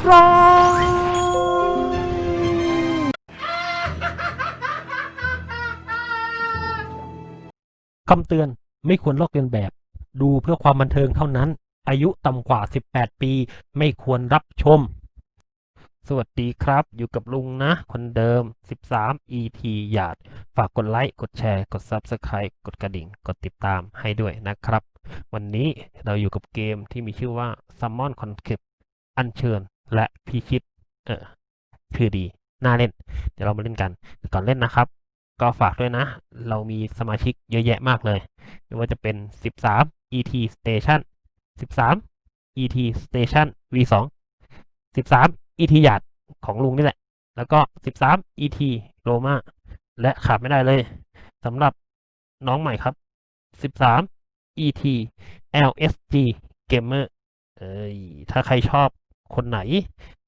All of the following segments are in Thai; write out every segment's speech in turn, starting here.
บร้อยคำเตือนไม่ควรลอกเลียนแบบ ดูเพื่อความบันเทิงเท่านั้น อายุต่ำกว่า 18 ปี ไม่ควรรับชม สวัสดีครับ อยู่กับลุงนะ คนเดิม 13 ET หยาด ฝากกดไลค์ กดแชร์ กด Subscribe กดกระดิ่ง กดติดตามให้ด้วยนะครับ วันนี้เราอยู่กับเกมที่มีชื่อว่า Summon Concept อัญเชิญ และพิชิตเออชื่อดี น่าเล่น เดี๋ยวเรามาเล่นกัน ก่อนเล่นนะครับ ก็ฝากด้วยนะ เรามีสมาชิกเยอะแยะมากเลย ไม่ว่าจะเป็น 13 ET Station 13 ET Station V2 13 ET หยาดของลุงนี่แหละ แล้วก็ 13 ET Roma และขาดไม่ได้เลยสำหรับน้องใหม่ครับ 13 ET LSG Gamer เอ้ยถ้าใครชอบ คนไหน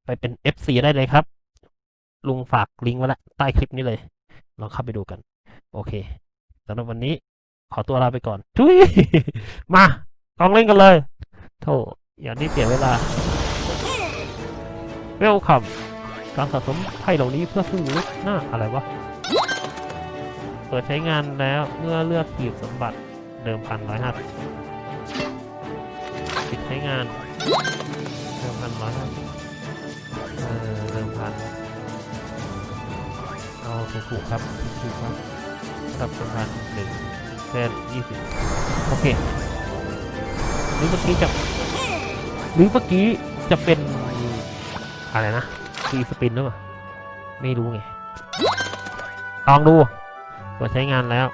ไปเป็น FC ได้เลยครับ ลุงฝากลิงก์ไว้ละใต้คลิปนี้เลย ลองเข้าไปดูกัน โอเคสำหรับวันนี้ขอตัวลาไปก่อนทุยมาลองเล่นกันเลย โธ่อย่าได้เสียเวลาเวลคัมการสะสมไพ่เหล่านี้เพื่อสู้ลุกหน้าอะไรวะ เปิดใช้งานแล้วเมื่อเลือกกีบสมบัติเดิมพันร้อยห้าปิดใช้งาน เดิมพันร้อยห้าสิบเออเดิมพันเอาถูกๆครับถูกๆครับครับประมาณหนึ่งเส้นยี่สิบโอเคหรือเมื่อกี้จะหรือเมื่อกี้จะเป็นอะไรนะฟรีสปินหรือเปล่าไม่รู้ไงลองดูเปิดใช้งานแล้ว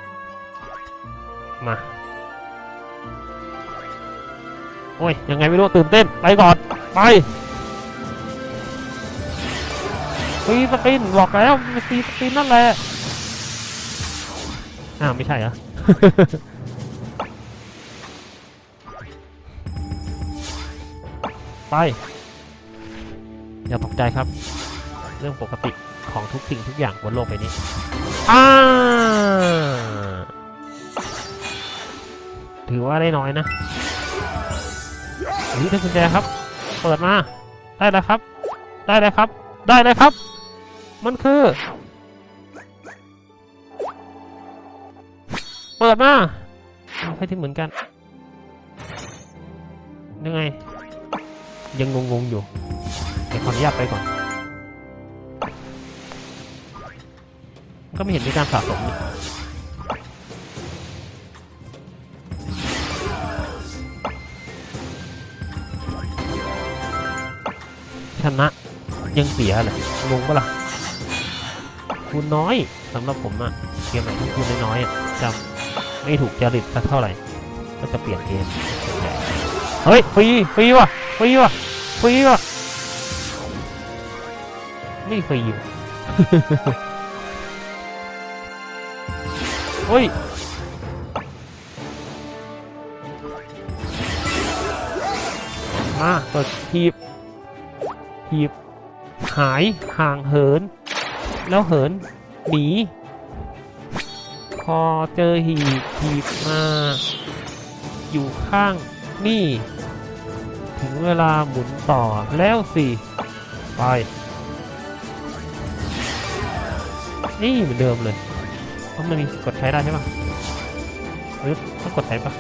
มา โอ้ย ยังไงไม่รู้ตื่นเต้น ไปก่อน ไปฟีสปินบอกแล้วฟีสปินนั่นแหละอ้าวไม่ใช่เหรอไป อย่าตกใจครับ เรื่องปกติของทุกสิ่งทุกอย่างบนโลกใบนี้อ่าถือว่าได้น้อยนะ นี่ได้กุญแจครับ เปิดมา ได้แล้วครับ ได้แล้วครับ ได้เลยครับ มันคือ เปิดมาไม่ใช่ที่เหมือนกัน ยังไง ยังงงๆอยู่ เดี๋ยวขออนุญาตไปก่อน ก็ไม่เห็นมีการสะสมนี่ ชนะยังเสียเลยงงปะล่ะคูณน้อยสำหรับผมอะเกมไหนที่คูณน้อยๆอะจำไม่ถูกจริตสักเท่าไหร่ ก็จะเปลี่ยนเกมเฮ้ยฟรีฟรีว่ะฟรีว่ะฟรีว่ะไม่ฟรีว่ะเฮ้ยมาเปิดทีบ ทีบ หายห่างเหิน แล้วเหิน หนี พอเจอหีบหีบมา อยู่ข้างนี่ ถึงเวลาหมุนต่อแล้วสิ ไป นี่เหมือนเดิมเลย เพราะมันมีกดใช้ได้ใช่ปะหรือต้องกดใช้ป่ะ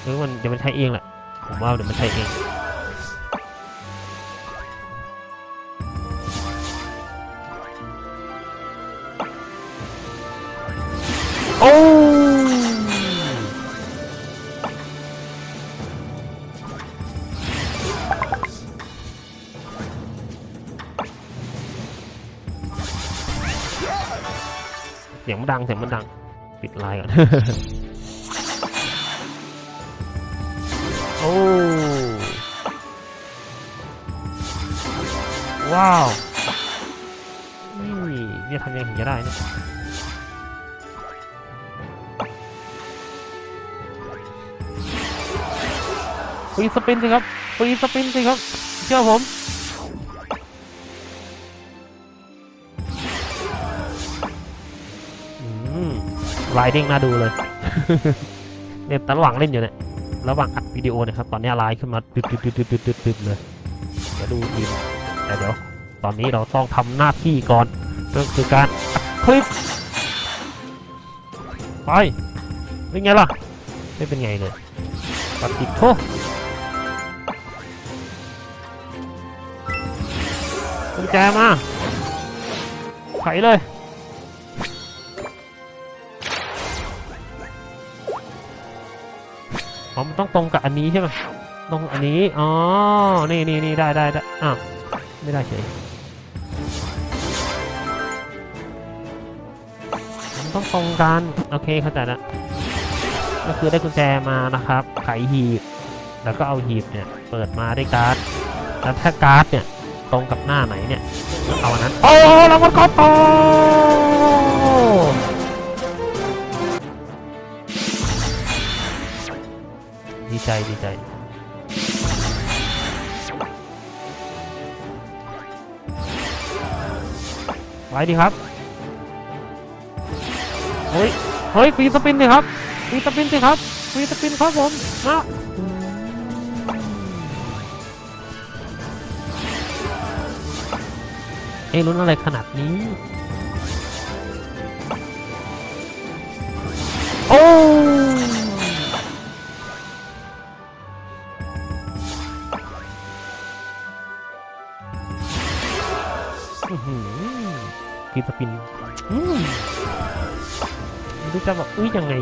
หรือมันเดี๋ยวมันใช้เองแหละ ผมว่าเดี๋ยวมันใช้เองโอ้เสียงมันดังเสียงมันดัง ปิดไลน์ก่อน โอ้ว้าวนี่เนี่ยทำยังไงถึงจะได้เนี่ยฟรีสปินสิครับฟรีสปินสิครับ เชื่อผมอืมลายเด้งน่าดูเลยเนี่ยตะหลังเล่นอยู่เนี่ย ระหว่างอัดวิดีโอเนะครับ ตอนนี้ไลน์ขึ้นมาตึ๊ดตึ๊ดตึ๊ดตึ๊ดตึ๊ดดึดเลยเดี๋ยวดูทีแต่เดี๋ยว ตอนนี้เราต้องทำหน้าที่ก่อนก็คือการอัดคลิปไปเป็นไงล่ะ ไม่เป็นไงเลยปัดติดโทษกุญแจมาไขเลย อ๋อมันต้องตรงกับอันนี้ใช่ไหมตรงอันนี้ อ๋อ นี่นี่นี่ได้ได้ได้อ้าวไม่ได้เฉยมันต้องตรงกัน โอเคเข้าใจละก็คือได้กุญแจมานะครับ ไขหีบ แล้วก็เอาหีบเนี่ย เปิดมาได้การ์ด แล้วถ้าการ์ดเนี่ย ตรงกับหน้าไหนเนี่ย เอาอันนั้น โอ้รางวัลคอโต ใจดีใจไว้ดีครับ เฮ้ย เฮ้ยฟีสปินสิครับฟีสปินสิครับฟีสปินครับผมนะเอ้ยลุ้นอะไรขนาดนี้ อื้อหือฟรีสปินอืมไม่รู้จะแบบอุ้ยยังไง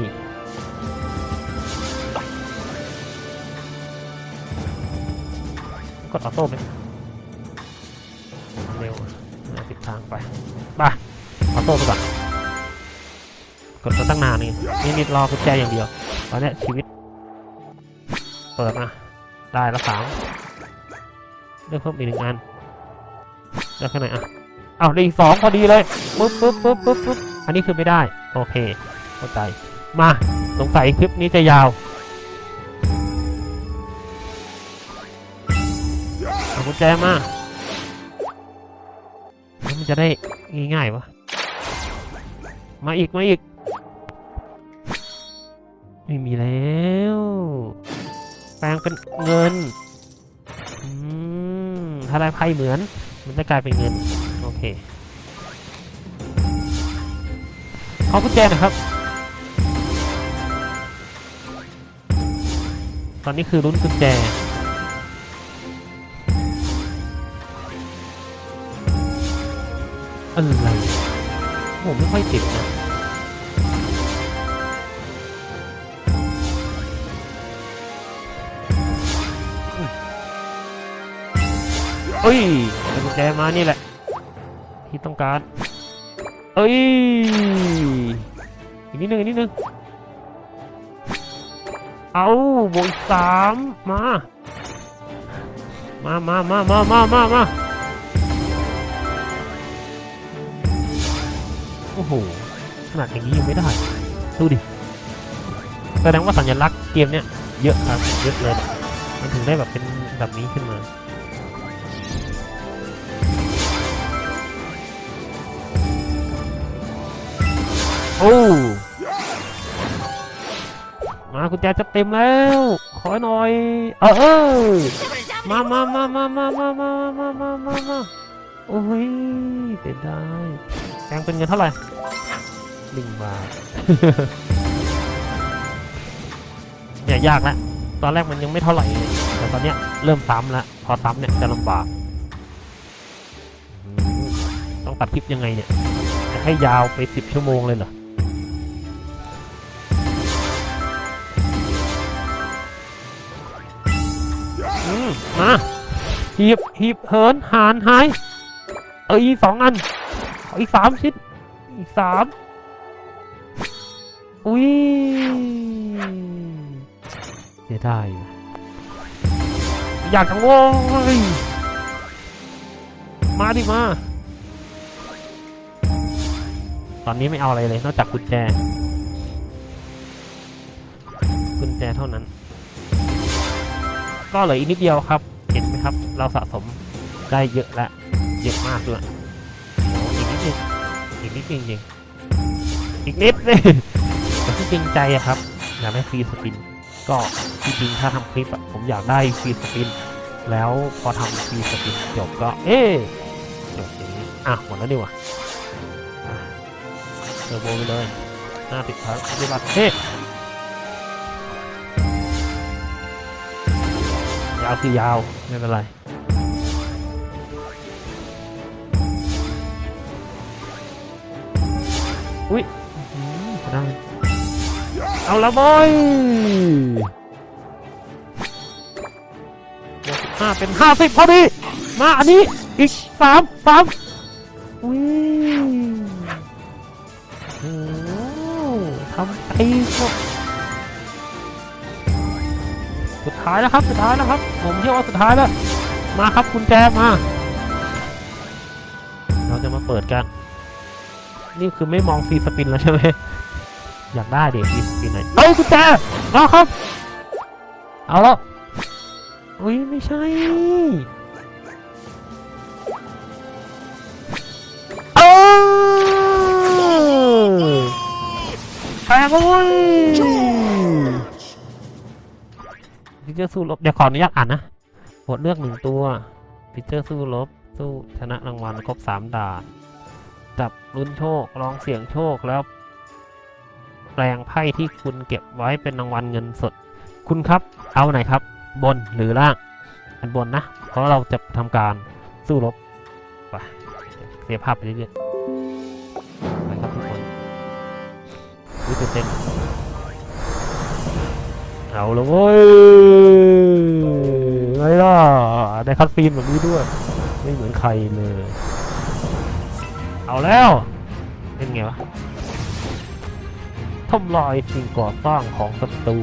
กดออโต้ไหมเร็วนะผิดทางไปไปออโต้ไปก่อนกดมาตั้งนานนี่นี่นิดรอกุญแจอย่างเดียวตอนเนี้ยชีวิต เปิดมา ได้แล้วสามได้เพิ่มอีกหนึ่งอันได้แค่ไหนอะ อ้าวได้อีกสองพอดีเลยปุ๊บปุ๊บปุ๊บปุ๊บปุ๊บอันนี้คือไม่ได้ โอเคเข้าใจ มาสงสัยคลิปนี้จะยาวเอากุญแจมาแล้วมันจะได้ง่ายๆวะมาอีก มาอีก ไม่มีแล้ว แปลงเป็นเงินอืมถ้าได้ไพ่เหมือน มันจะกลายเป็นเงิน เคขอกุญแจนะครับ ตอนนี้คือลุ้นกุญแจอะไรผมไม่ค่อยติดนะเอ้ยกุญแจมานี่แหละ ที่ต้องการ เอ้ย อีกนิดนึงอีกนิดนึง เอาบวกสามมา มามามามามามามาโอ้โห ขนาดอย่างนี้ยังไม่ได้ ดูดิ แสดงว่าสัญลักษณ์เกมเนี้ยเยอะครับ เยอะเลย มันถึงได้แบบเป็นแบบนี้ขึ้นมา โอ้มากุญแจจะเต็มแล้ว ขอหน่อยเออเออมามามามามามามามามามามาโอ้ยเสียดายแพงเป็นเงินเท่าไหร่หนึ่งบาทเนี่ยยากแล้วตอนแรกมันยังไม่เท่าไหร่ แต่ตอนเนี้ยเริ่มซ้ำแล้วพอซ้ำเนี่ยจะลำบาก ต้องตัดคลิปยังไงเนี่ย จะให้ยาวไปสิบชั่วโมงเลยเหรอ มาหีบหีบเหินหานหายเอออีสองอัน อีกสามชิ้นอีกสามอุ้ยเสียดายอยากจังโว้ยมาดิมา ตอนนี้ไม่เอาอะไรเลย นอกจากกุญแจ กุญแจเท่านั้น ก็เหลืออีกนิดเดียวครับ เห็นไหมครับ เราสะสมได้เยอะแล้วเยอะมากด้วยอีกนิดนึงอีกนิดนึงจริงอีกนิดเลยแต่ที่จริงใจอะครับอยากได้ฟรีสปิน ก็จริงๆถ้าทำคลิปอะผมอยากได้ฟรีสปิน แล้วพอทำฟรีสปินจบก็ เอ๊ะจบอย่างนี้อะหมดแล้วดีว่ะเทอร์โบไปเลยห้าสิบครั้งปฏิบัติเฮ้าวคือยาว ไม่เป็นไรอุ้ยได้เอาละบอยห้าเป็นห้าสิบพอดี มาอันนี้อีกสามสาม ท้ายแล้วครับ สุดท้ายแล้วครับ ผมเชื่อว่าสุดท้ายแล้ว มาครับคุณแจมา เราจะมาเปิดกัน นี่คือไม่มองฟรีสปินแล้วใช่ไหมอยากได้เด็กฟรีสปินไหนเอ้ยกุญแจมาครับ เอาแล้วอุ้ยไม่ใช่เออแปลกเว้ย เจอร์สู้รบเดี๋ยวขออนุญาตอ่านนะกดเลือกหนึ่งตัวพิเจอร์สู้รบสู้ชนะรางวัลครบสามด่านจับลุ้นโชคลองเสี่ยงโชคแล้ว แปลงไพ่ที่คุณเก็บไว้เป็นรางวัลเงินสด คุณครับเอาไหนครับ บนหรือล่างอันบนนะ เพราะเราจะทำการสู้รบไปเสียภาพไปเรื่อยๆไปครับทุกคนรู้ตื่นเต้น เอาละเว้ยไงล่ะได้คัดฟิล์มแบบนี้ด้วย ไม่เหมือนใครเลย เอาแล้วเป็นไงวะทำลายสิ่งก่อสร้างของศัตรู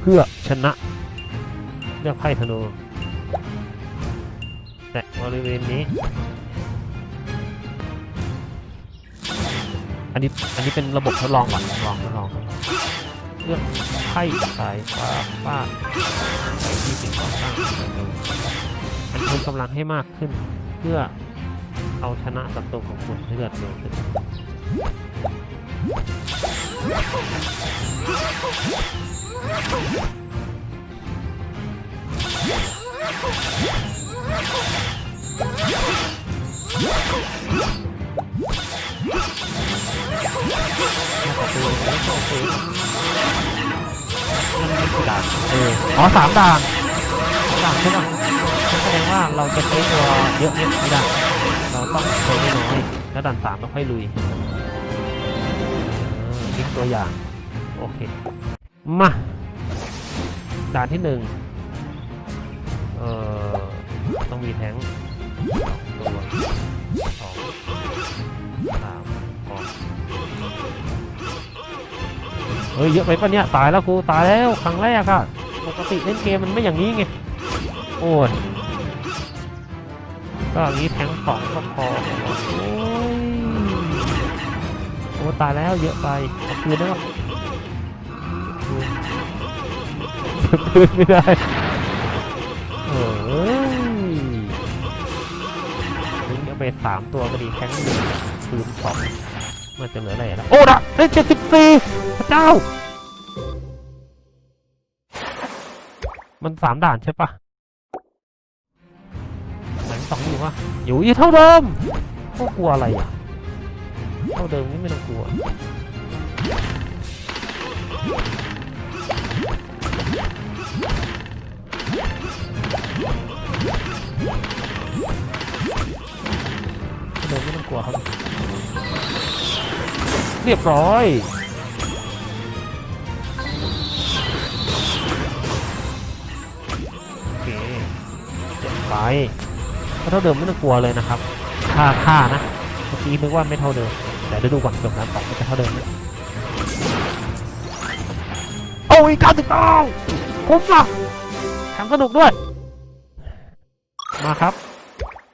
เพื่อชนะเลือกไพ่ธนูแต่บริเวณนี้ อันนี้อันนี้เป็นระบบทดลองก่อนทดลองทดลองทดลอง เลือกไพ่สายฟ้าฟาดไปที่สิ่งก่อสร้างของศัตรูอันเพิ่มกำลังให้มากขึ้น เพื่อเอาชนะศัตรูของคุณให้เลือดเร็วขึ้น ด่านเอออ๋อสามด่านสามด่านใช่ป่ะแสดงว่าเราจะใช้ตัวเยอะเนี่ยไม่ได้เราต้องใช้น้อยแล้วด่านสามเราค่อยลุยเออทิ้งตัวอย่าง โอเค มา ด่านที่หนึ่งเอ่อ ต้องมีแท้งตัวสองสามกอง เฮ้ยเยอะไปปะเนี่ยตายแล้วครูตายแล้วครั้งแรกอะปกติเล่นเกมมันไม่อย่างนี้ไงโอ้ยก็อย่างนี้แทงสองก็พอโอ้ยโอ้ตายแล้วเยอะไปคืนได้ปะคืนคืนไม่ได้โอ้ยทิ้งเอาไปสามตัวก็ดีแทงหนึ่งคืนสอง มันจะเหลืออะไรแล้วโอ้ดะได้เจ็ดสิบสี่พระเจ้า มันสามด่านใช่ปะไหนสองอยู่ปะอยู่อยู่เท่าเดิมก็กลัวอะไรอะ เท่าเดิมนี่ไม่ต้องกลัวเท่าเดิมไม่ต้องกลัวครับ เรียบร้อยโอเคเจ็บไปถ้าเท่าเดิมไม่ต้องกลัวเลยนะครับค่าค่านะเมื่อกี้นึกว่าไม่เท่าเดิม แต่เดี๋ยวดูก่อนจบน้ำสองมันจะเท่าเดิมไหมโอ้ยเก้าสิบเก้าคุ้มอะแถมสนุกด้วย มาครับ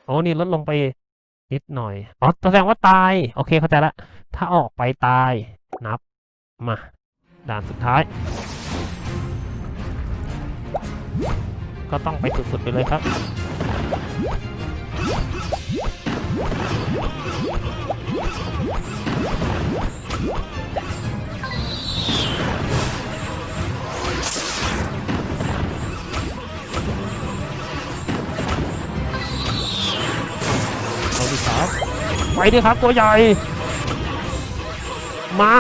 โอ้นี่ลดลงไป นิดหน่อย อ๋อ แสดงว่าตาย โอเค เข้าใจละ ถ้าออกไปตาย นับ มา ด่านสุดท้าย ก็ต้องไปสุดๆไปเลยครับ เอาดิครับไปดิครับตัวใหญ่ มา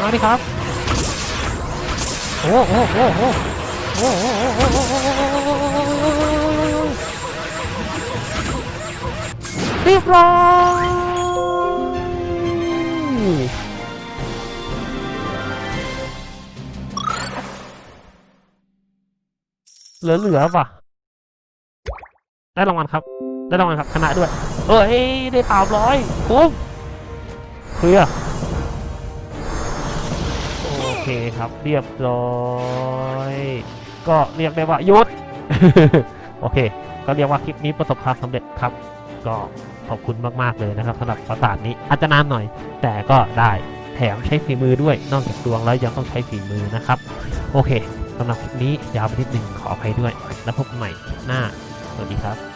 มาดิครับ โอ้โอ้โอ้โอ้โอ้โอ้โอ้โอ้เรียบร้อยเหลือเหลือป่ะ ได้รางวัลครับ ได้รางวัลครับชนะด้วย เอ้ยได้สามร้อยคุ้มเคลียร์โอเคครับเรียบร้อย ก็เรียกได้ว่าหยุด โอเค ก็เรียกว่าคลิปนี้ประสบความสำเร็จครับ ก็ขอบคุณมากๆเลยนะครับสำหรับประสาทนี้อาจจะนานหน่อย แต่ก็ได้แถมใช้ฝีมือด้วย นอกจากดวงแล้วยังต้องใช้ฝีมือนะครับ โอเคสำหรับคลิปนี้ยาวไปนิดหนึ่งขออภัยด้วย แล้วพบกันใหม่หน้า สวัสดีครับ